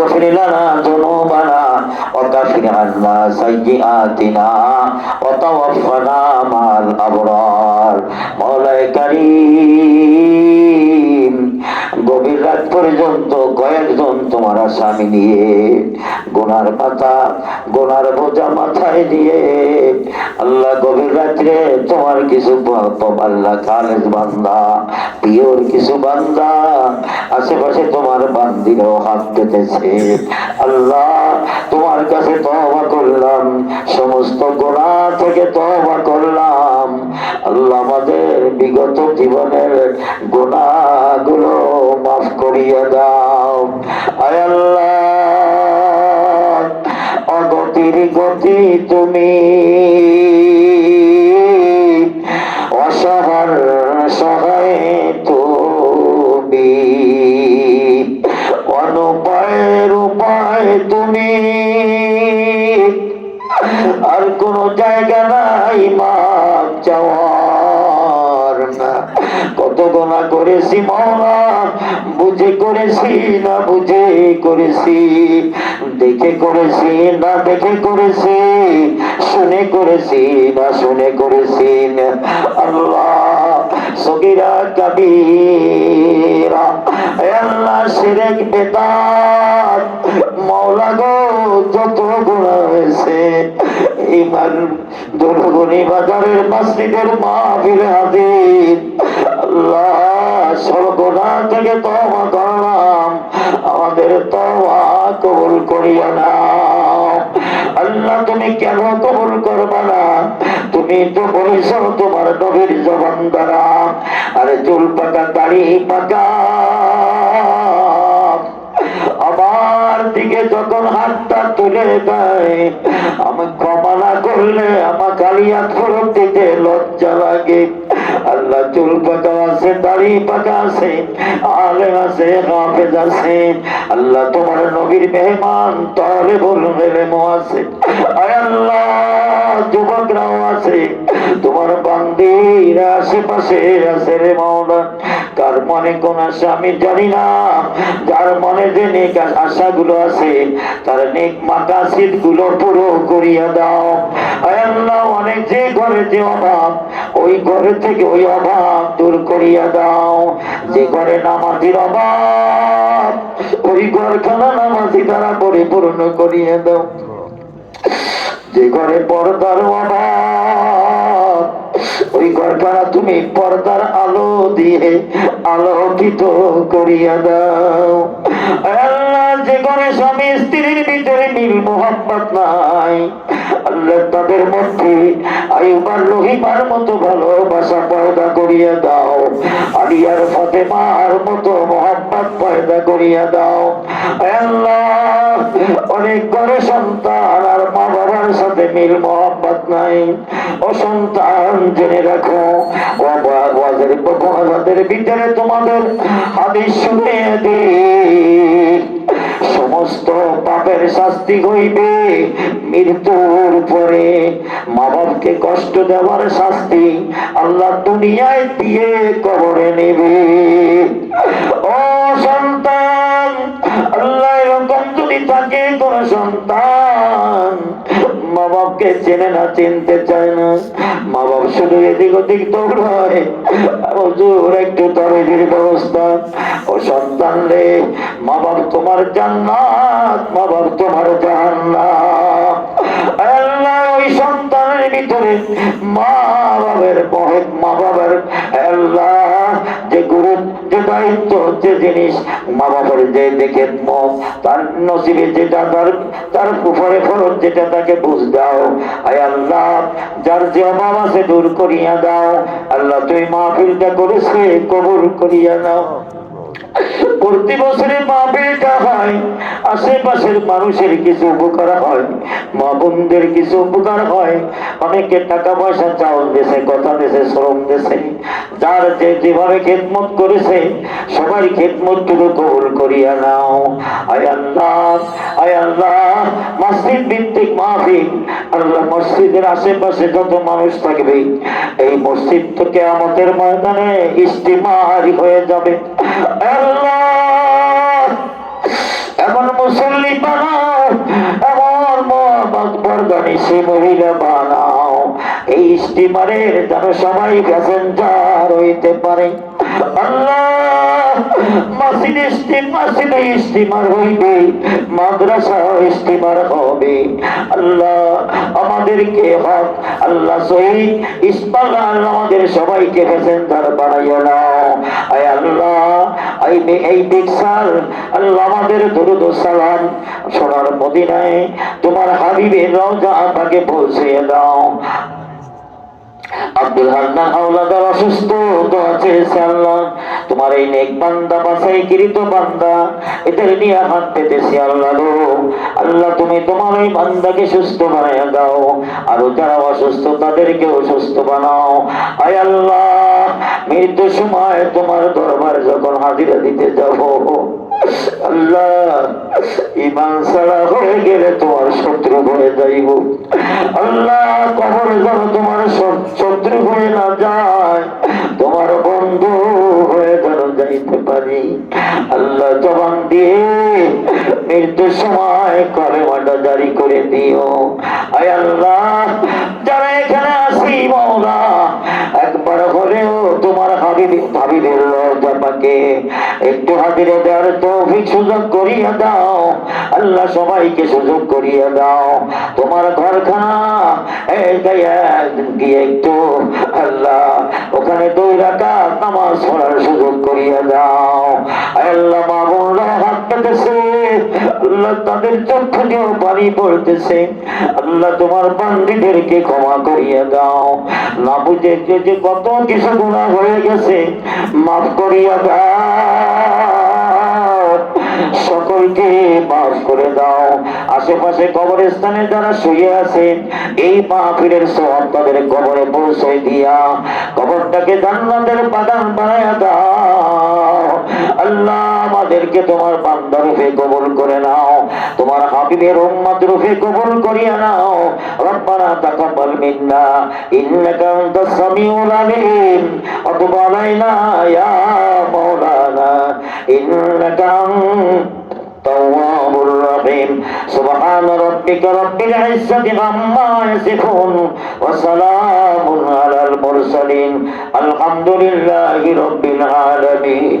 واغفر لنا ذنوبنا وكفر عنا سيئاتنا وتوفنا مع الأبرار مولاي كريم গভীর রাত পর্যন্ত তোমার আসামি নিয়ে, গোনার মাথা গোনার বোঝা মাথায় দিয়ে আল্লাহ গভীর রাত্রে তোমার কিছু আল্লাহ আশেপাশে তোমার হাত আল্লাহ, তোমার কাছে তবা করলাম, সমস্ত গোনা থেকে তবা করলাম। অগতির গতি তুমি। অসহার সহায় তুমি। অনুপায়ের উপায় তুমি। আর কোন জায়গা নাই মাপ চাওয়ার না। কত গোনা করেছি বুঝে করেছি না বুঝে করেছি, দেখে করেছি না দেখে করেছি, শুনে করেছি না শুনে করেছি। আল্লাহ সগিরা কাবিরা শিরেক বেদাত মৌলা গো যত গুণা হয়েছে ইমান দুর্গুনি বাজারের মসজিদের মাহফিল হাজির। থেকে তওবা করলাম। আমাদের তওবা কবুল করিও না। আল্লাহ, তুমি কেন কবুল করবা না? তুমি তো বলেছ তোমার নবীর জবান দ্বারা। আরে চুল পাকা, দাড়ি পাকা। আমার দিকে যখন হাতটা তুলে দেয় আমি ক্ষমা করলে আমার কালিয়া ফরক দিতে লজ্জা লাগে। আল্লাহ চুল আছে, দাড়ি আছে আছে, হাফেজ আছে। আল্লাহ তোমার নবীর মেহমান, তাহলে বলুন আছে। আল্লাহ, যুবকরাও আছে। তোমার আশেপাশে আছে রে মাওলা কার মনে কোন আশা আমি জানি না। যার মনে যে নেক আশাগুলো আছে, তার নেক মাকাসিদগুলো পুরো করিয়া দাও। অনেক যে অভাব, ওই ঘরে থেকে ওই অভাব দূর করিয়া দাও। যে ঘরে নামাজির অভাব, ওই ঘরখানা নামাজি দ্বারা পরিপূর্ণ করিয়া দাও। যে ঘরে পর্দার অভাব, ওই ঘরখানা তুমি পর্দার আলো দিয়ে আলোকিত করিয়া দাও। আল্লাহ, যে ঘরে স্বামী স্ত্রীর ভিতরে মিল মোহাম্মত নাই আল্লাহ তাদের মধ্যে আয়ুবার রহিমার মতো ভালোবাসা পয়দা করিয়া দাও। আলিয়ার ফতেমার মতো মোহাম্মত পয়দা করিয়া দাও। অনেক ঘরে সন্তান আর মা বাবার সাথে মিল মোহাম্মত নাই। ও সন্তান, জেনে রাখো ওয়াজের আমাদের ভিতরে তোমাদের হাদিস শুনে দিন সমস্ত পাপের শাস্তি হইবে। মৃত্যুর পরে মা বাপকে কষ্ট দেওয়ার শাস্তি আল্লাহ দুনিয়ায় দিয়ে কবরে নেবে। বাপকে চেনে না, চিনতে চায় না। মা বাপ শুধু এদিক ওদিক দৌড়ায়। একটু তরবির ব্যবস্থা। ও সন্তান রে মা বাপ তোমার জান্নাত মা বাপ তোমার আল্লাহ ওই সন্তানের ভিতরে মা বাবের মহের মা বাবার জিনিস। মা বাবার যে দেখে তার নসিবে যেটা তার তার উপরে ফরজ যেটা, তাকে বুঝ দাও। আয় আল্লাহ, যার যে অভাব আছে দূর করিয়া দাও। আল্লাহ, তুই মাহফিলটা করেছে কবর করিয়া দাও প্রতি বছরে আশেপাশের মানুষের কিছু উপকার হয়, মা বোনদের কিছু উপকার হয়। অনেকে টাকা পয়সা চাউল দেশে, কথা দেশে, শ্রম দেশে। যার যে যেভাবে খেদমত করেছে, সবাই খেদমত টুকু কবুল করিয়া নাও। মসজিদ ভিত্তিক মাহফিল। আল্লাহ মসজিদের আশেপাশে যত মানুষ থাকবে, এই মসজিদ তো কেয়ামতের ময়দানে ইস্তিমারি হয়ে যাবে। এমন মুসল্লি বানাও, এমন বরগানি সে মহিলা বানাও। এই স্টিমারের যেন সবাই প্যাসেঞ্জার হইতে পারে। মসজিদ মসজিদে স্টিমার হইবে মাদ্রাসা সোনার মদিনায় তোমার হাবিবের রওজা তাকে পৌঁছে দাও। আব্দুল হান্নান হাওলাদার অসুস্থ তো আছে আল্লাহ তোমার এই নেক বান্দা বাসাই কৃত বান্দা, এদের নিয়ে হাত পেতেছি আল্লাহ আল্লাহ, তুমি তোমার এই বান্দাকে সুস্থ বানায় দাও, আরও যারা অসুস্থ তাদেরকেও সুস্থ বানাও। আয় আল্লাহ মৃত্যু সময় তোমার দরবার যখন হাজিরা দিতে যাব, আল্লাহ ইমান হয়ে গেলে তোমার শত্রু হয়ে যাইব। আল্লাহ, কবরে যেন তোমার সুযোগ করিয়া দাও। সবাইকে সুযোগ করিয়া দাও। তোমার ঘরখানা একটু আল্লাহ, ওখানে দুই রাখা নামাজ সুযোগ করিয়া দাও। আল্লাহ আল্লাহ তাদের চক্ষু দিয়েও পানি পড়তেছে আল্লাহ, তোমার বান্দিদেরকে ক্ষমা করিয়া দাও। না বুঝে যে কত কিছু গুণা হয়ে গেছে, মাফ করিয়া দাও। সকলকে মাফ করে দাও। আশেপাশে কবরস্থানে যারা শুয়ে আছে, এই মাহফিলের সব তাদের কবরে পৌঁছে দিয়া, কবরটাকে জান্নাতের বাগান বানায়া দাও। আল্লাহ আমাদেরকে তোমার বান্দা রূপে কবুল করে নাও তোমার হাবিবের উম্মত রূপে কবুল করিয়া নাও রব্বানা তাকাব্বাল মিন্না ইন্নাকা আনতাস সামিউল আলিম ওয়া তুব আলাইনা ইয়া মাওলানা ইন্নাকা التواب الرحيم سبحان ربك رب العزة عما يصفون وسلام على المرسلين الحمد لله رب العالمين